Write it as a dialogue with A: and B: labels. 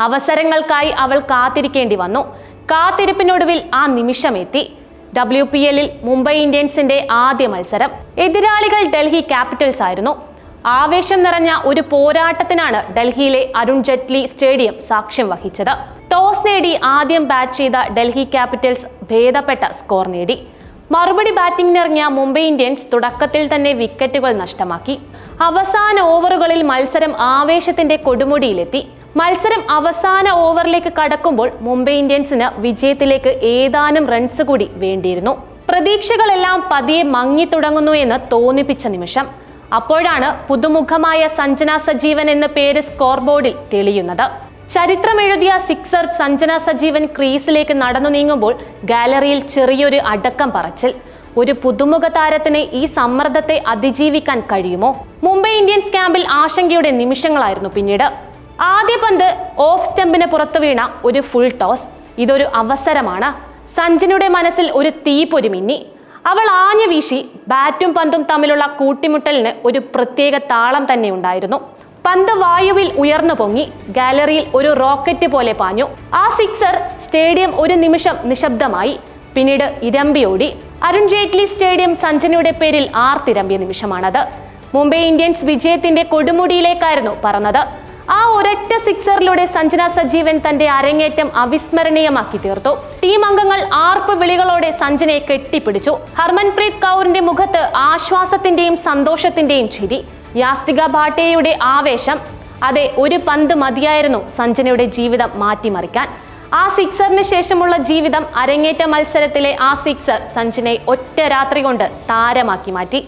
A: അവസരങ്ങൾക്കായി അവൾ കാത്തിരിക്കേണ്ടി വന്നു. കാത്തിരിപ്പിനൊടുവിൽ ആ നിമിഷമെത്തി. ഡബ്ല്യു പി എല്ലിൽ മുംബൈ ഇന്ത്യൻസിന്റെ ആദ്യ മത്സരം. എതിരാളികൾ ഡൽഹി ക്യാപിറ്റൽസ് ആയിരുന്നു. ആവേശം നിറഞ്ഞ ഒരു പോരാട്ടത്തിനാണ് ഡൽഹിയിലെ അരുൺ ജെറ്റ്ലി സ്റ്റേഡിയം സാക്ഷ്യം വഹിച്ചത്. ടോസ് നേടി ആദ്യം ബാറ്റ് ചെയ്ത ഡൽഹി ക്യാപിറ്റൽസ് ഭേദപ്പെട്ട സ്കോർ നേടി. മറുപടി ബാറ്റിംഗിനിറങ്ങിയ മുംബൈ ഇന്ത്യൻസ് തുടക്കത്തിൽ തന്നെ വിക്കറ്റുകൾ നഷ്ടമാക്കി. അവസാന ഓവറുകളിൽ മത്സരം ആവേശത്തിന്റെ കൊടുമുടിയിലെത്തി. മത്സരം അവസാന ഓവറിലേക്ക് കടക്കുമ്പോൾ മുംബൈ ഇന്ത്യൻസിന് വിജയത്തിലേക്ക് ഏതാനും റൺസ് കൂടി വേണ്ടിയിരുന്നു. പ്രതീക്ഷകളെല്ലാം പതിയെ മങ്ങി തുടങ്ങുന്നു എന്ന് തോന്നിപ്പിച്ച നിമിഷം. അപ്പോഴാണ് പുതുമുഖമായ സഞ്ജന സജീവൻ എന്ന പേര് സ്കോർ ബോർഡിൽ തെളിയുന്നത്. ചരിത്രമെഴുതിയ സിക്സർ സഞ്ജന സജീവൻ ക്രീസിലേക്ക് നടന്നു നീങ്ങുമ്പോൾ ഗാലറിയിൽ ചെറിയൊരു അടക്കം പറച്ചിൽ. ഒരു പുതുമുഖ താരത്തിന് ഈ സമ്മർദ്ദത്തെ അതിജീവിക്കാൻ കഴിയുമോ? മുംബൈ ഇന്ത്യൻസ് ക്യാമ്പിൽ ആശങ്കയുടെ നിമിഷങ്ങളായിരുന്നു പിന്നീട്. ആദ്യ പന്ത് ഓഫ് സ്റ്റെമ്പിന് പുറത്ത് വീണ ഒരു ഫുൾ ടോസ് ഇതൊരു അവസരമാണ്. സഞ്ജനയുടെ മനസ്സിൽ ഒരു തീപ്പൊരി മിന്നി അവൾ ആഞ്ഞു വീശി ബാറ്റും പന്തും തമ്മിലുള്ള കൂട്ടിമുട്ടലിന് ഒരു പ്രത്യേക താളം തന്നെ ഉണ്ടായിരുന്നു. പന്ത് വായുവിൽ ഉയർന്നു പൊങ്ങി ഗാലറിയിൽ ഒരു റോക്കറ്റ് പോലെ പാഞ്ഞു. ആ സിക്സർ സ്റ്റേഡിയം ഒരു നിമിഷം നിശബ്ദമായി. പിന്നീട് ഇരമ്പിയോടി അരുൺ ജെയ്റ്റ്ലി സ്റ്റേഡിയം സഞ്ജനയുടെ പേരിൽ ആർത്തിരമ്പിയ നിമിഷമാണത്. മുംബൈ ഇന്ത്യൻസ് വിജയത്തിന്റെ കൊടുമുടിയിലേക്കായിരുന്നു പറന്നത്. ആ ഒരൊറ്റ സിക്സറിലൂടെ സഞ്ജന സജീവൻ തന്റെ അരങ്ങേറ്റം അവിസ്മരണീയമാക്കി തീർത്തു. ടീം അംഗങ്ങൾ ആർപ്പ് വിളികളോടെ സഞ്ജനയെ കെട്ടിപ്പിടിച്ചു. ഹർമൻപ്രീത് കൗറിന്റെ മുഖത്ത് ആശ്വാസത്തിന്റെയും സന്തോഷത്തിന്റെയും ചിരി. യാസ്തിക ഭാട്ടിയയുടെ ആവേശം. അതെ ഒരു പന്ത് മതിയായിരുന്നു സഞ്ജനയുടെ ജീവിതം മാറ്റിമറിക്കാൻ. ആ സിക്സറിന് ശേഷമുള്ള ജീവിതം അരങ്ങേറ്റ മത്സരത്തിലെ ആ സിക്സർ സഞ്ജനെ ഒറ്റ രാത്രി കൊണ്ട് താരമാക്കി മാറ്റി.